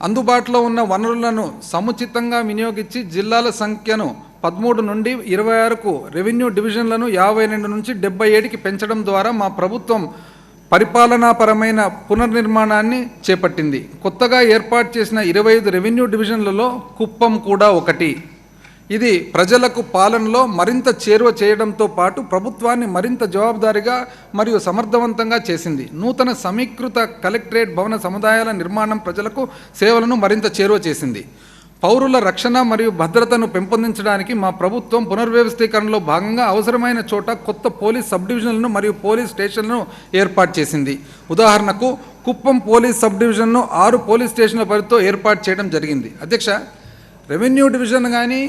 అందుబాటులో ఉన్న వనరులను సముచితంగా వినియోగించి జిల్లాల సంఖ్యను పదమూడు నుండి ఇరవై ఆరుకు రెవెన్యూ డివిజన్లను యాభై రెండు నుంచి డెబ్బై ఏడుకి పెంచడం ద్వారా మా ప్రభుత్వం పరిపాలనాపరమైన పునర్నిర్మాణాన్ని చేపట్టింది. కొత్తగా ఏర్పాటు చేసిన ఇరవై ఐదు రెవెన్యూ డివిజన్లలో కుప్పం కూడా ఒకటి. ఇది ప్రజలకు పాలనలో మరింత చేరువ చేయడంతో పాటు ప్రభుత్వాన్ని మరింత జవాబుదారిగా మరియు సమర్థవంతంగా చేసింది. నూతన సమీకృత కలెక్టరేట్ భవన సముదాయాల నిర్మాణం ప్రజలకు సేవలను మరింత చేరువ చేసింది. పౌరుల రక్షణ మరియు భద్రతను పెంపొందించడానికి మా ప్రభుత్వం పునర్వ్యవస్థీకరణలో భాగంగా అవసరమైన చోట కొత్త పోలీస్ సబ్ డివిజన్లను మరియు పోలీస్ స్టేషన్లను ఏర్పాటు చేసింది. ఉదాహరణకు కుప్పం పోలీస్ సబ్ డివిజన్ను ఆరు పోలీస్ స్టేషన్ల పరిధితో ఏర్పాటు చేయడం జరిగింది. అధ్యక్ష రెవెన్యూ డివిజన్ కానీ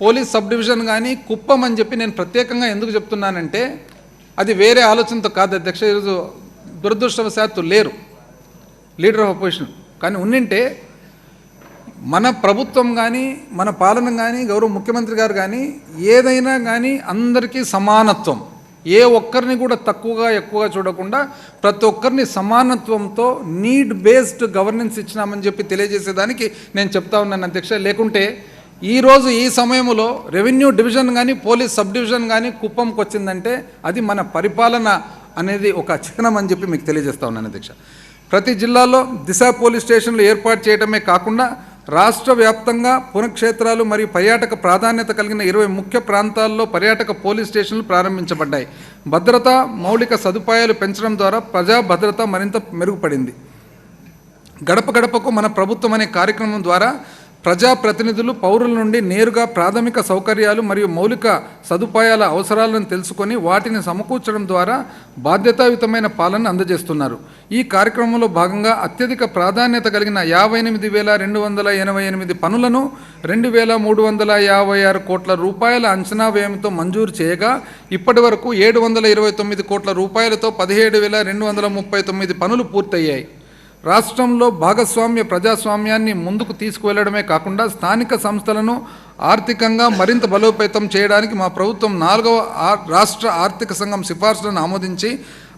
పోలీస్ సబ్ డివిజన్ కానీ కుప్పం అని చెప్పి నేను ప్రత్యేకంగా ఎందుకు చెప్తున్నానంటే అది వేరే ఆలోచనతో కాదు. అధ్యక్ష ఈరోజు దురదృష్టవశాత్తు లేరు. Leader of opposition. కానీ ఉన్నింటే మన ప్రభుత్వం కానీ మన పాలన కానీ గౌరవ ముఖ్యమంత్రి గారు కానీ ఏదైనా కానీ అందరికీ సమానత్వం. ఏ ఒక్కరిని కూడా తక్కువగా ఎక్కువగా చూడకుండా ప్రతి ఒక్కరిని సమానత్వంతో నీడ్ బేస్డ్ గవర్నెన్స్ ఇచ్చినామని చెప్పి తెలియజేసేదానికి నేను చెప్తా ఉన్నాను అధ్యక్ష. లేకుంటే ఈరోజు ఈ సమయంలో రెవెన్యూ డివిజన్ కానీ పోలీస్ సబ్ డివిజన్ కానీ కుప్పంకి వచ్చిందంటే అది మన పరిపాలన అనేది ఒక చిహ్నం అని చెప్పి మీకు తెలియజేస్తా ఉన్నాను అధ్యక్ష. ప్రతి జిల్లాలో దిశ పోలీస్ స్టేషన్లు ఏర్పాటు చేయడమే కాకుండా రాష్ట్ర వ్యాప్తంగా పునక్షేత్రాలు మరియు పర్యాటక ప్రాధాన్యత కలిగిన ఇరవై ముఖ్య ప్రాంతాల్లో పర్యాటక పోలీస్ స్టేషన్లు ప్రారంభించబడ్డాయి. భద్రత మౌలిక సదుపాయాలు పెంచడం ద్వారా ప్రజా భద్రత మరింత మెరుగుపడింది. గడప గడపకు మన ప్రభుత్వం అనే కార్యక్రమం ద్వారా ప్రజాప్రతినిధులు పౌరుల నుండి నేరుగా ప్రాథమిక సౌకర్యాలు మరియు మౌలిక సదుపాయాల అవసరాలను తెలుసుకొని వాటిని సమకూర్చడం ద్వారా బాధ్యతాయుతమైన పాలన అందజేస్తున్నారు. ఈ కార్యక్రమంలో భాగంగా అత్యధిక ప్రాధాన్యత కలిగిన యాభై ఎనిమిది వేల రెండు వందల ఎనభై ఎనిమిది పనులను రెండు వేల మూడు వందల యాభై ఆరు కోట్ల రూపాయల అంచనా వ్యయంతో మంజూరు చేయగా ఇప్పటి వరకు ఏడు వందల ఇరవై తొమ్మిది కోట్ల రూపాయలతో పదిహేడు వేల రెండు వందల ముప్పై తొమ్మిది పనులు పూర్తయ్యాయి. రాష్ట్రంలో భాగస్వామ్య ప్రజాస్వామ్యాన్ని ముందుకు తీసుకువెళ్ళడమే కాకుండా స్థానిక సంస్థలను ఆర్థికంగా మరింత బలోపేతం చేయడానికి మా ప్రభుత్వం నాలుగవ రాష్ట్ర ఆర్థిక సంఘం సిఫార్సులను ఆమోదించి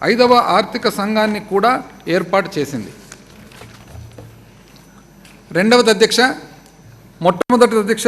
ఐదవ ఆర్థిక సంఘాన్ని కూడా ఏర్పాటు చేసింది. రెండవది అధ్యక్ష మొట్టమొదటి అధ్యక్ష